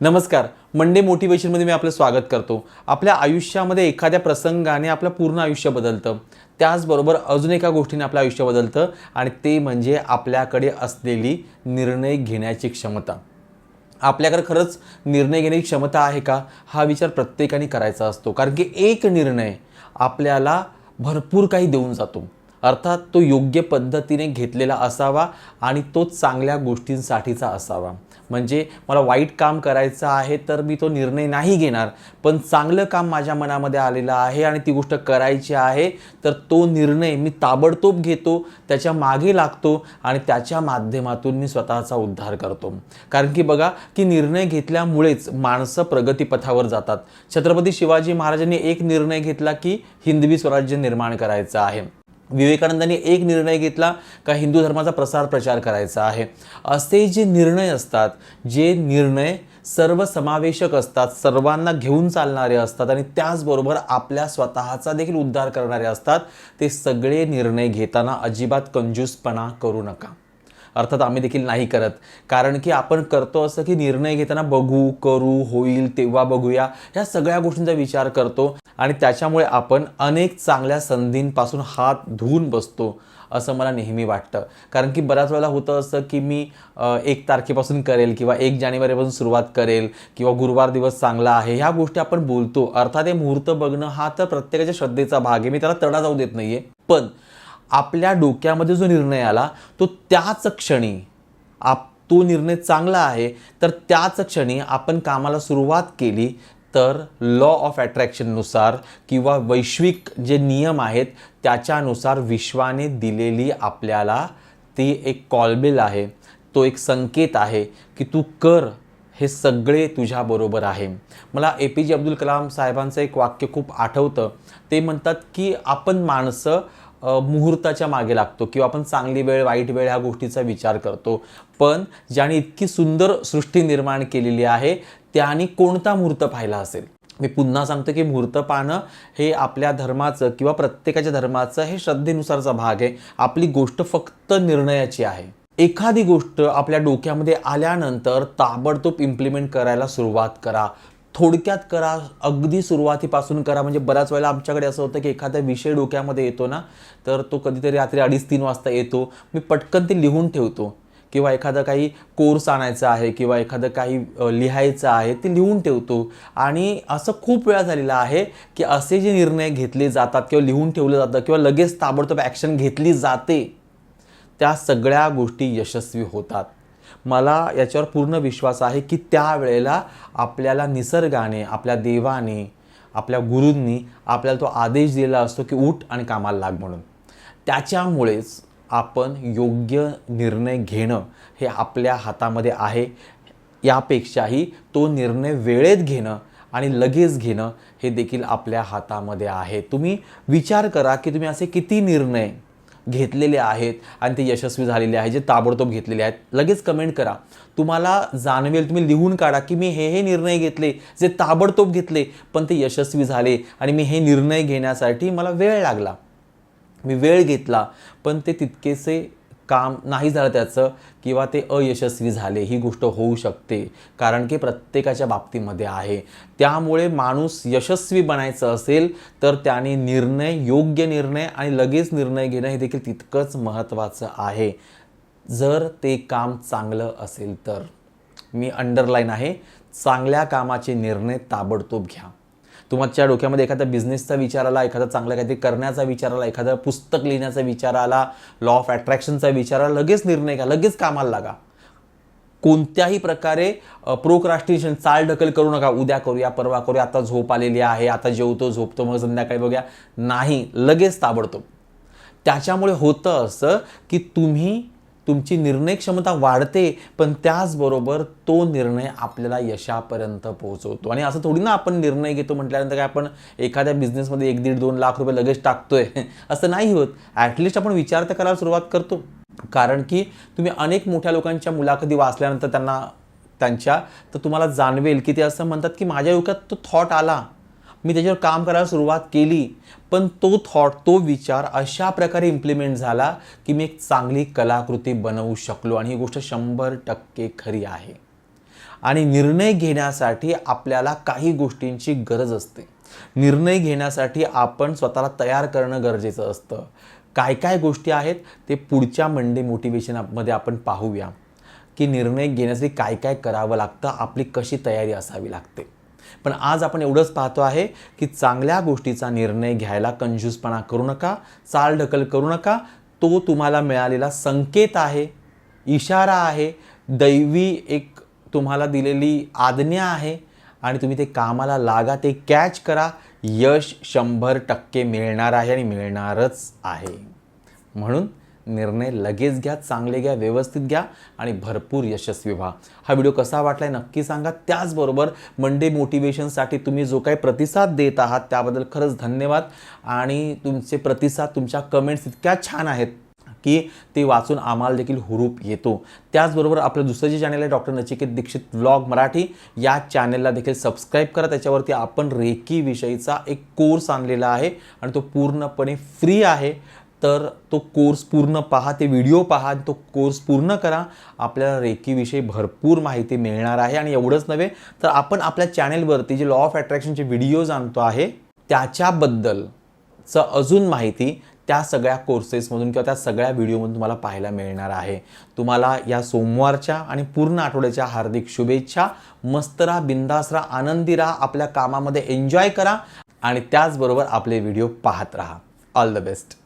नमस्कार. मंडे मोटिवेशनमध्ये मी आपलं स्वागत करतो. आपल्या आयुष्यामध्ये एखाद्या प्रसंगाने आपलं पूर्ण आयुष्य बदलतं. त्याचबरोबर अजून एका गोष्टीने आपलं आयुष्य बदलतं आणि ते म्हणजे आपल्याकडे असलेली निर्णय घेण्याची क्षमता. आपल्याकडे खरंच निर्णय घेण्याची क्षमता आहे का? हा विचार प्रत्येकाने करायचा असतो. कारण की एक निर्णय आपल्याला भरपूर काही देऊन जातो. अर्थात तो योग्य पद्धतीने घेतलेला असावा आणि तो चांगल्या गोष्टींसाठीचा असावा. म्हणजे मला वाईट काम करायचं आहे तर मी तो निर्णय नाही घेणार पण चांगलं काम माझ्या मनामध्ये आलेलं आहे आणि ती गोष्ट करायची आहे तर तो निर्णय मी ताबडतोब घेतो त्याच्यामागे लागतो आणि त्याच्या माध्यमातून मी स्वतःचा उद्धार करतो. कारण की बघा की निर्णय घेतल्यामुळेच माणसं प्रगतीपथावर जातात. छत्रपती शिवाजी महाराजांनी एक निर्णय घेतला की हिंदवी स्वराज्य निर्माण करायचं आहे. विवेकानंदांनी एक निर्णय घेतला का हिंदू धर्माचा प्रसार प्रचार करायचा आहे. असे जे निर्णय असतात जे निर्णय सर्वसमावेशक असतात सर्वांना घेऊन चालणारे असतात आणि त्याचबरोबर आपल्या स्वतःचा देखील उद्धार करणारे असतात ते सगळे निर्णय घेताना अजिबात कंजूसपणा करू नका. अर्थात आम्ही देखील नाही करत. कारण की आपण करतो असं की निर्णय घेताना बघू करू होईल तेव्हा बघूया ह्या सगळ्या गोष्टींचा विचार करतो आणि त्याच्यामुळे आपण अनेक चांगल्या संधींपासून हात धुवून बसतो असं मला नेहमी वाटतं. कारण की बऱ्याच वेळेला होतं असं की मी एक तारखेपासून करेल किंवा एक जानेवारीपासून सुरुवात करेल किंवा गुरुवार दिवस चांगला आहे ह्या गोष्टी आपण बोलतो. अर्थात हे मुहूर्त बघणं हा तर प्रत्येकाच्या श्रद्धेचा भाग आहे. मी त्याला तडा जाऊ देत नाहीये. पण आपल्या डोक्यामध्ये जो निर्णय आला तो त्याच क्षणी आप तो निर्णय चांगला आहे तर त्याच क्षणी आपण कामाला सुरुवात केली तर लॉ ऑफ अट्रॅक्शननुसार किंवा वैश्विक जे नियम आहेत त्याच्यानुसार विश्वाने दिलेली आपल्याला ती एक कॉलबिल आहे तो एक संकेत आहे की तू कर हे सगळे तुझ्याबरोबर आहे. मला ए पी जे अब्दुल कलाम साहेबांचं एक वाक्य खूप आठवतं. ते म्हणतात की आपण माणसं मुहूर्ताच्या मागे लागतो किंवा आपण चांगली वेळ वाईट वेळ ह्या गोष्टीचा विचार करतो. पण ज्याने इतकी सुंदर सृष्टी निर्माण केलेली आहे त्याने कोणता मुहूर्त पाहिला असेल? मी पुन्हा सांगतो की मुहूर्त पाहणं हे आपल्या धर्माचं किंवा प्रत्येकाच्या धर्माचं हे श्रद्धेनुसारचा भाग आहे. आपली गोष्ट फक्त निर्णयाची आहे. एखादी गोष्ट आपल्या डोक्यामध्ये आल्यानंतर ताबडतोब इम्प्लिमेंट करायला सुरुवात करा. थोडक्यात करा अगदी सुरुवातीपासून करा. म्हणजे बऱ्याच वेळेला आमच्याकडे असं होतं की एखादा विषय डोक्यामध्ये येतो ना तर तो कधीतरी रात्री अडीच तीन वाजता येतो. मी पटकन ते लिहून ठेवतो. किंवा एखादं काही कोर्स आणायचा आहे किंवा एखादं काही लिहायचं आहे ते लिहून ठेवतो. आणि असं खूप वेळा झालेलं आहे की असे जे निर्णय घेतले जातात किंवा लिहून ठेवलं जातं किंवा लगेच ताबडतोब ॲक्शन घेतली जाते त्या सगळ्या गोष्टी यशस्वी होतात. मला याच्यावर पूर्ण विश्वास आहे की त्यावेळेला आपल्याला निसर्गाने आपल्या देवाने आपल्या गुरूंनी आपल्याला तो आदेश दिलेला असतो की उठ आणि कामाला लाग म्हणून. त्याच्यामुळेच आपण योग्य निर्णय घेणं हे आपल्या हातामध्ये आहे. यापेक्षाही तो निर्णय वेळेत घेणं आणि लगेच घेणं हे देखील आपल्या हातामध्ये आहे. तुम्ही विचार करा की तुम्ही असे किती निर्णय घेतलेले आहेत आणि ते यशस्वी झालेले आहे जे ताबडतोब घेतलेले आहेत. लगेच कमेंट करा. तुम्हाला जाणवेल तुम्ही लिहून काढा की मी हे हे निर्णय घेतले जे ताबडतोब घेतले पण ते यशस्वी झाले आणि मी हे निर्णय घेण्यासाठी मला वेळ लागला. मी वेळ घेतला पण ते तितकेसे काम नाही झालं त्याचं किंवा ते अयशस्वी झाले ही गोष्ट होऊ शकते कारण की प्रत्येकाच्या बाबतीमध्ये आहे. त्यामुळे माणूस यशस्वी बनायचं असेल तर त्याने निर्णय योग्य निर्णय आणि लगेच निर्णय घेणं हे देखील तितकंच महत्त्वाचं आहे. जर ते काम चांगलं असेल तर. मी अंडरलाईन आहे चांगल्या कामाचे निर्णय ताबडतोब घ्या. तुमच्या डोक्यामध्ये एखादा बिझनेसचा विचार आला एखादा चांगला काहीतरी करण्याचा विचार आला एखादा पुस्तक लिहिण्याचा विचार आला लॉ ऑफ अट्रॅक्शनचा विचार आला लगेच निर्णय घ्या लगेच कामाला लागा. कोणत्याही प्रकारे प्रोक्रास्टिनेशन चाल ढकल करू नका. उद्या करूया परवा करूया आता झोप आलेली आहे आता जेवतो झोपतो मग संध्याकाळी बघूया. नाही लगेच ताबडतोब. त्याच्यामुळे होतं असं की तुम्ही तुमची निर्णय क्षमता वाढते पण त्याचबरोबर तो निर्णय आपल्याला यशापर्यंत पोहोचवतो. आणि असं थोडी ना आपण निर्णय घेतो म्हटल्यानंतर काय आपण एखाद्या बिझनेसमध्ये एक दीड दोन लाख रुपये लगेच टाकतोय असं नाही होत. ॲटलिस्ट आपण विचार तर करायला सुरुवात करतो. कारण की तुम्ही अनेक मोठ्या लोकांच्या मुलाखती वाचल्यानंतर त्यांना त्यांच्या तर तुम्हाला जाणवेल की ते असं म्हणतात की माझ्या डोक्यात तो थॉट आला. मी त्याच्यावर काम करायला सुरुवात केली पण तो थॉट तो विचार अशा प्रकारे इम्प्लिमेंट झाला की मी एक चांगली कलाकृती बनवू शकलो आणि ही गोष्ट शंभर टक्के खरी आहे. आणि निर्णय घेण्यासाठी आपल्याला काही गोष्टींची गरज असते. निर्णय घेण्यासाठी आपण स्वतःला तयार करणं गरजेचं असतं. काय काय गोष्टी आहेत ते पुढच्या मंडे मोटिवेशनमध्ये आपण पाहूया. की निर्णय घेण्यासाठी काय काय करावं लागतं आपली कशी तयारी असावी लागते. पण आज आपण एवढंच पाहतो आहे की चांगल्या गोष्टीचा निर्णय घ्यायला कंजूसपणा करू नका चालढकल करू नका. तो तुम्हाला मिळालेला संकेत आहे इशारा आहे दैवी एक तुम्हाला दिलेली आज्ञा आहे आणि तुम्ही ते कामाला लागा ते कॅच करा. यश शंभर टक्के मिळणार आहे आणि मिळणारच आहे. म्हणून निर्णय लगेच घ्या चांगले घ्या व्यवस्थित घ्या आणि भरपूर यशस्वी व्हा. हा व्हिडिओ कसा वाटलाय नक्की सांगा. त्याचबरोबर मंडे मोटिवेशनसाठी तुम्ही जो काही प्रतिसाद देत आहात त्याबद्दल खरंच धन्यवाद. आणि तुमचे प्रतिसाद तुमच्या कमेंट्स इतक्या छान आहेत की ते वाचून आम्हाला देखील हुरूप येतो. त्याचबरोबर आपलं दुसरं जे चॅनल आहे डॉक्टर नचिकेत दीक्षित व्लॉग मराठी या चॅनलला देखील सबस्क्राईब करा. त्याच्यावरती आपण रेकीविषयीचा एक कोर्स आणलेला आहे आणि तो पूर्णपणे फ्री आहे. तर तो कोर्स पूर्ण पहा ते व्हिडिओ पहा तो कोर्स पूर्ण करा. आपल्याला रेकीविषयी भरपूर माहिती मिळणार आहे आणि एवढंच नव्हे तर आपण आपल्या चॅनेलवरती जे लॉ ऑफ अट्रॅक्शनचे व्हिडिओज आणतो आहे त्याच्याबद्दलचं अजून माहिती त्या सगळ्या कोर्सेसमधून किंवा त्या सगळ्या व्हिडिओमधून तुम्हाला पाहायला मिळणार आहे. तुम्हाला या सोमवारच्या आणि पूर्ण आठवड्याच्या हार्दिक शुभेच्छा. मस्त राहा बिंदास राहा आनंदी राहा आपल्या कामामध्ये एन्जॉय करा आणि त्याचबरोबर आपले व्हिडिओ पाहत राहा. All the best